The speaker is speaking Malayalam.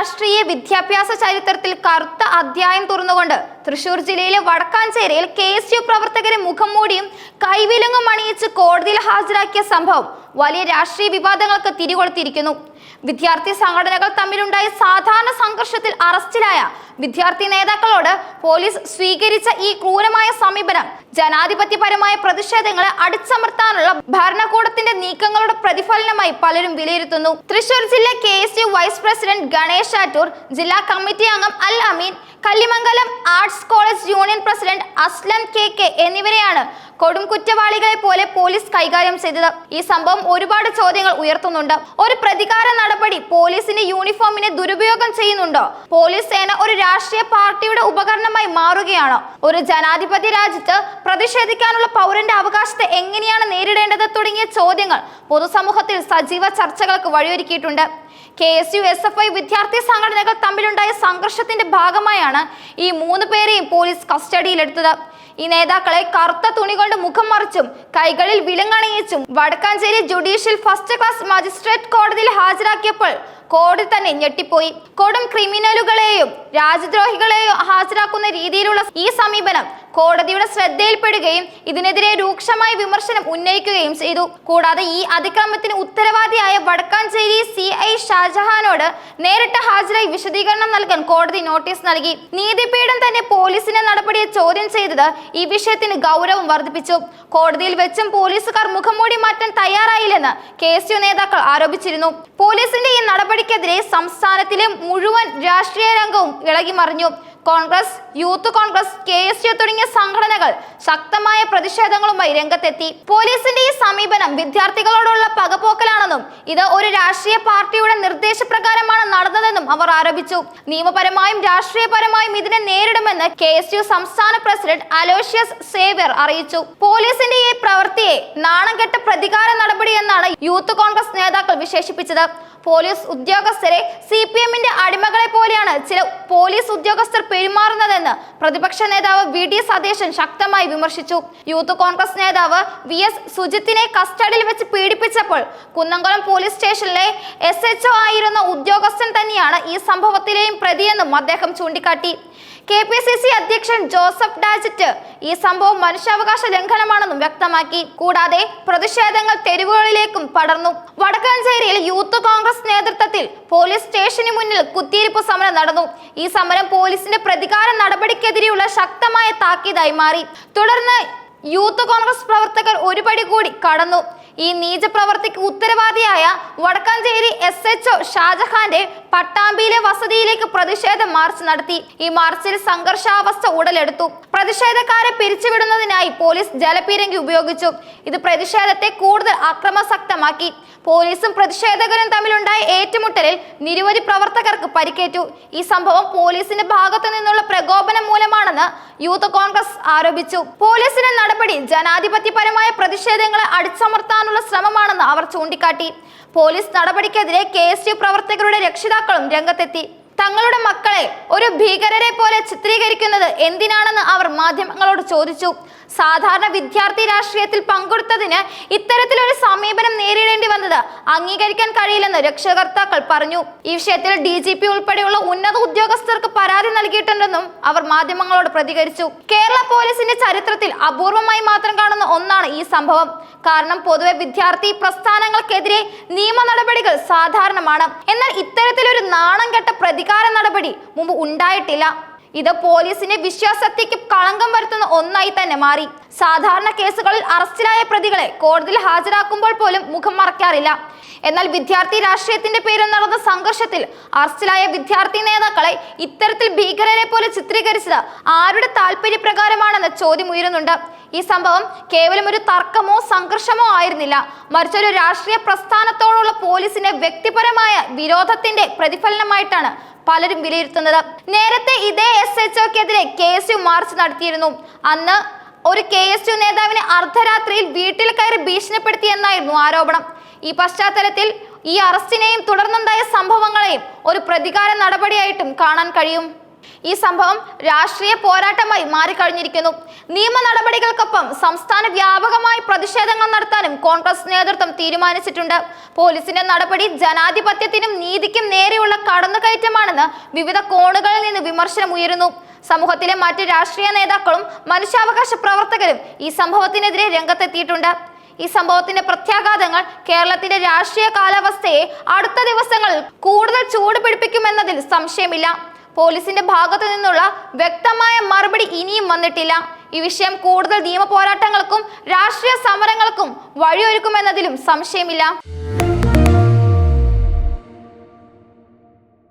രാഷ്ട്രീയ വിദ്യാഭ്യാസ ചരിത്രത്തിൽ കറുത്ത അധ്യായം തുറന്നുകൊണ്ട് തൃശൂർ ജില്ലയിലെ വടക്കാഞ്ചേരിയിൽ കെ എസ് യു പ്രവർത്തകരെ മുഖം മൂടിയും കൈവിലങ്ങും അണിയിച്ച് കോടതിയിൽ ഹാജരാക്കിയ സംഭവം വലിയ രാഷ്ട്രീയ വിവാദങ്ങൾക്ക് തിരികൊളുത്തിയിരിക്കുന്നു. വിദ്യാർത്ഥി സംഘടനകൾ തമ്മിലുണ്ടായ സാധാരണ സംഘർഷത്തിൽ അറസ്റ്റിലായ വിദ്യാർത്ഥി നേതാക്കളോട് പോലീസ് സ്വീകരിച്ച ഈ ക്രൂരമായ സമീപനം ജനാധിപത്യപരമായ പ്രതിഷേധങ്ങളെ അടിച്ചമർത്താനുള്ള ഭരണകൂടത്തിന്റെ നീക്കങ്ങളുടെ പ്രതിഫലനമായി പലരും വിലയിരുത്തുന്നു. തൃശൂർ ജില്ലാ K vice president Ganesh Attoor ജില്ലാ കമ്മിറ്റി അംഗം Al Ameen Kallimangalam arts college union president Aslam K K എന്നിവരെയാണ് കൊടും കുറ്റവാളികളെ പോലെ പോലീസ് കൈകാര്യം ചെയ്തത്. ഈ സംഭവം ഒരുപാട് ചോദ്യങ്ങൾ ഉയർത്തുന്നുണ്ട്. ഒരു പ്രതികാര നടപടി പോലീസിന്റെ യൂണിഫോമിനെ ദുരുപയോഗം ചെയ്യുന്നുണ്ടോ? പോലീസ് സേന ഒരു രാഷ്ട്രീയ പാർട്ടിയുടെ ഉപകരണമായി മാറുകയാണോ? ഒരു ജനാധിപത്യ രാജ്യത്ത് പ്രതിഷേധിക്കാനുള്ള പൗരന്റെ അവകാശത്തെ എങ്ങനെയാണ് നേരിടേണ്ടത് തുടങ്ങിയ ചോദ്യങ്ങൾ പൊതുസമൂഹത്തിൽ സജീവ ചർച്ചകൾക്ക് വഴിയൊരുക്കിയിട്ടുണ്ട്. K S U S F I വിദ്യാർത്ഥി സംഘടനകൾ തമ്മിലുണ്ടായ സംഘർഷത്തിന്റെ ഭാഗമായാണ് ഈ മൂന്ന് പേരെയും പോലീസ് കസ്റ്റഡിയിലെടുത്തത്. ഈ നേതാക്കളെ കറുത്ത തുണി കൊണ്ട് മുഖം മറിച്ചും കൈകളിൽ വിലങ്ങണിയിച്ചും Vadakkanchery judicial first class magistrate കോടതിയിൽ ഹാജരാക്കിയപ്പോൾ കോടതി തന്നെ ഞെട്ടിപ്പോയി. കൊടും ക്രിമിനലുകളെയും രാജ്യദ്രോഹികളെയും ഹാജരാക്കുന്ന രീതിയിലുള്ള ഈ സമീപനം കോടതിയുടെ ശ്രദ്ധയിൽപ്പെടുകയും ഇതിനെതിരെ രൂക്ഷമായ വിമർശനം ഉന്നയിക്കുകയും ചെയ്തു. കൂടാതെ ഈ അതിക്രമത്തിന് ഉത്തരവാദിയായ വടക്കാഞ്ചേരി സി ഐ ഷാജഹാനോട് നേരിട്ട് ഹാജരായി വിശദീകരണം നൽകാൻ കോടതി നോട്ടീസ് നൽകി. നീതിപീഠം തന്നെ പോലീസിന്റെ നടപടിയെ ചോദ്യം ചെയ്തത് ഈ വിഷയത്തിന് ഗൗരവം വർദ്ധിപ്പിച്ചു. കോടതിയിൽ വെച്ചും പോലീസുകാർ മുഖംമൂടി മാറ്റാൻ തയ്യാറായില്ലെന്ന് കെ എസ് യു നേതാക്കൾ ആരോപിച്ചിരുന്നു. പോലീസിന്റെ ഈ നടപടിക്കെതിരെ സംസ്ഥാനത്തിലെ മുഴുവൻ രാഷ്ട്രീയ രംഗവും ഇളകി മറിഞ്ഞു. Congress youth Congress K S U തുടങ്ങിയ സംഘടനകൾ ശക്തമായ പ്രതിഷേധങ്ങളുമായി രംഗത്തെത്തി. പോലീസിന്റെ ഈ സമീപനം വിദ്യാർത്ഥികളോടുള്ള പകപോക്കലാണെന്നും ഇത് ഒരു രാഷ്ട്രീയ പാർട്ടിയുടെ നിർദ്ദേശപ്രകാരമാണ് നടന്നതെന്നും അവർ ആരോപിച്ചു. നിയമപരമായും രാഷ്ട്രീയപരമായും ഇതിനെ നേരിടുമെന്ന് കെ എസ് യു സംസ്ഥാന പ്രസിഡന്റ് അലോഷ്യസ് സേവ്യർ അറിയിച്ചു. പോലീസിന്റെ ഈ പ്രവൃത്തിയെ നാണം കെട്ട പ്രതികാര നടപടി എന്നാണ് യൂത്ത് കോൺഗ്രസ് നേതാക്കൾ വിശേഷിപ്പിച്ചത്. പോലീസ് ഉദ്യോഗസ്ഥരെ സി പി എമ്മിന്റെ അടിമകളെ പോലെയാണ് ചില പോലീസ് ഉദ്യോഗസ്ഥർ പെരുമാറുന്നതെന്ന് പ്രതിപക്ഷ നേതാവ് വി ഡി സതീശൻ ശക്തമായി വിമർശിച്ചു. യൂത്ത് കോൺഗ്രസ് നേതാവ് വി എസ് സുജിത്തിനെ കസ്റ്റഡിയിൽ വെച്ച് പീഡിപ്പിച്ചപ്പോൾ കുന്നംകുളം പോലീസ് സ്റ്റേഷനിലെ എസ് എച്ച് ആയിരുന്ന ഉദ്യോഗസ്ഥൻ തന്നെയാണ് ഈ സംഭവത്തിലെയും പ്രതിയെന്നും അദ്ദേഹം ചൂണ്ടിക്കാട്ടി. കെ പി സി സി അധ്യക്ഷൻ ജോസഫ് ഡാജിറ്റ് ഈ സംഭവം മനുഷ്യാവകാശ ലംഘനമാണെന്നും വ്യക്തമാക്കി. കൂടാതെ പ്രതിഷേധങ്ങൾ തെരുവുകളിലേക്കും പടർന്നു. വടക്കാഞ്ചേരിയിൽ യൂത്ത് കോൺഗ്രസ് നേതൃത്വത്തിൽ പോലീസ് സ്റ്റേഷന് മുന്നിൽ കുത്തിയിരിപ്പ് സമരം നടന്നു. ഈ സമരം പോലീസിന്റെ പ്രതികാര നടപടിക്കെതിരെയുള്ള ശക്തമായ താക്കീതായി മാറി. തുടർന്ന് യൂത്ത് കോൺഗ്രസ് പ്രവർത്തകർ ഒരുപടി കൂടി കടന്നു. ഈ നീച പ്രവർത്തിക്ക് ഉത്തരവാദിയായ വടക്കാഞ്ചേരി എസ് എച്ച് ഷാജഹാന്റെ പട്ടാമ്പിയിലെ വസതിയിലേക്ക് പ്രതിഷേധ മാർച്ച് നടത്തി. ഈ മാർച്ചിൽ സംഘർഷാവസ്ഥ ഉടലെടുത്തു. പ്രതിഷേധക്കാരെ പിരിച്ചുവിടുന്നതിനായി പോലീസ് ജലപീരങ്കി ഉപയോഗിച്ചു. ഇത് പ്രതിഷേധത്തെ കൂടുതൽ അക്രമസക്തമാക്കി. പോലീസും പ്രതിഷേധകരും തമ്മിലുണ്ടായ ഏറ്റുമുട്ടലിൽ നിരവധി പ്രവർത്തകർക്ക് പരിക്കേറ്റു. ഈ സംഭവം പോലീസിന്റെ ഭാഗത്തു നിന്നുള്ള പ്രകോപനം മൂലമാണെന്ന് യൂത്ത് കോൺഗ്രസ് ആരോപിച്ചു. പോലീസിന്റെ നടപടി ജനാധിപത്യപരമായ പ്രതിഷേധങ്ങളെ അടിച്ചമർത്താനുള്ള ശ്രമമാണെന്ന് അവർ ചൂണ്ടിക്കാട്ടി. പോലീസ് നടപടിക്കെതിരെ കെ എസ് യു പ്രവർത്തകരുടെ രക്ഷിതാക്കളും രംഗത്തെത്തി. തങ്ങളുടെ മക്കളെ ഒരു ഭീകരരെ പോലെ ചിത്രീകരിക്കുന്നത് എന്തിനാണെന്ന് അവർ മാധ്യമങ്ങളോട് ചോദിച്ചു. സാധാരണ വിദ്യാർത്ഥി രാഷ്ട്രീയത്തിൽ പങ്കെടുത്തതിന് ഇത്തരത്തിലൊരു സമീപനം നേരിടേണ്ടി വന്നത് അംഗീകരിക്കാൻ കഴിയില്ലെന്ന് രക്ഷകർത്താക്കൾ പറഞ്ഞു. ഈ വിഷയത്തിൽ ഡി ജി പി ഉൾപ്പെടെയുള്ള ഉന്നത ഉദ്യോഗസ്ഥർക്ക് പരാതി നൽകിയിട്ടുണ്ടെന്നും അവർ മാധ്യമങ്ങളോട് പ്രതികരിച്ചു. കേരള പോലീസിന്റെ ചരിത്രത്തിൽ അപൂർവമായി മാത്രം കാണുന്ന ഒന്നാണ് ഈ സംഭവം. കാരണം പൊതുവെ വിദ്യാർത്ഥി പ്രസ്ഥാനങ്ങൾക്കെതിരെ നിയമ നടപടികൾ സാധാരണമാണ്. എന്നാൽ ഇത്തരത്തിലൊരു നാണം കെട്ട പ്രതികാര നടപടി മുമ്പ് ഉണ്ടായിട്ടില്ല. ഇത് പോലീസിന്റെ വിശ്വാസത്തേക്ക് കളങ്കം വരുത്തുന്ന ഒന്നായി തന്നെ മാറി. സാധാരണ കേസുകളിൽ അറസ്റ്റിലായ പ്രതികളെ കോടതിയിൽ ഹാജരാക്കുമ്പോൾ പോലും മുഖം മറയ്ക്കാറില്ല. എന്നാൽ വിദ്യാർത്ഥി രാഷ്ട്രീയത്തിന്റെ പേരിൽ നടന്ന സംഘർഷത്തിൽ അറസ്റ്റിലായ വിദ്യാർത്ഥി നേതാക്കളെ ഇത്തരത്തിൽ ഭീകരരെ പോലെ ചിത്രീകരിച്ചത് ആരുടെ താല്പര്യപ്രകാരമാണെന്ന ചോദ്യം ഉയരുന്നുണ്ട്. ഈ സംഭവം കേവലം ഒരു തർക്കമോ സംഘർഷമോ ആയിരുന്നില്ല. മറിച്ച് ഒരു രാഷ്ട്രീയ പ്രസ്ഥാനത്തോടുള്ള പോലീസിന്റെ വ്യക്തിപരമായ വിരോധത്തിന്റെ പ്രതിഫലനമായിട്ടാണ് പലരും വിലയിരുത്തുന്നത്. നേരത്തെ ഇതേ എസ് എച്ച് ഒക്കെതിരെ കെ എസ് യു മാർച്ച് നടത്തിയിരുന്നു. അന്ന് ഒരു കെ എസ് യു നേതാവിനെ അർദ്ധരാത്രിയിൽ വീട്ടിൽ കയറി ഭീഷണിപ്പെടുത്തിയെന്നായിരുന്നു ആരോപണം. ഈ പശ്ചാത്തലത്തിൽ ഈ അറസ്റ്റിനെയും തുടർന്നുണ്ടായ സംഭവങ്ങളെയും ഒരു പ്രതികാര നടപടിയായിട്ടും കാണാൻ കഴിയും. ഈ സംഭവം രാഷ്ട്രീയ പോരാട്ടമായി മാറിക്കഴിഞ്ഞിരിക്കുന്നു. നിയമ നടപടികൾക്കൊപ്പം സംസ്ഥാന വ്യാപകമായി പ്രതിഷേധങ്ങൾ നടത്താനും കോൺഗ്രസ് നേതൃത്വം തീരുമാനിച്ചിട്ടുണ്ട്. പോലീസിന്റെ നടപടി ജനാധിപത്യത്തിനും നീതിക്കും നേരെയുള്ള കടന്നുകയറ്റമാണെന്ന് വിവിധ കോണുകളിൽ നിന്ന് വിമർശനം ഉയരുന്നു. സമൂഹത്തിലെ മറ്റ് രാഷ്ട്രീയ നേതാക്കളും മനുഷ്യാവകാശ പ്രവർത്തകരും ഈ സംഭവത്തിനെതിരെ രംഗത്തെത്തിയിട്ടുണ്ട്. ഈ സംഭവത്തിന്റെ പ്രത്യാഘാതങ്ങൾ കേരളത്തിന്റെ രാഷ്ട്രീയ കാലാവസ്ഥയെ അടുത്ത ദിവസങ്ങളിൽ കൂടുതൽ ചൂട് പിടിപ്പിക്കുമെന്നതിൽ സംശയമില്ല. പോലീസിന്റെ ഭാഗത്തു നിന്നുള്ള വ്യക്തമായ മറുപടി ഇനിയും വന്നിട്ടില്ല. ഈ വിഷയം കൂടുതൽ നിയമ പോരാട്ടങ്ങൾക്കും രാഷ്ട്രീയ സമരങ്ങൾക്കും വഴിയൊരുക്കുമെന്നതിലും സംശയമില്ല.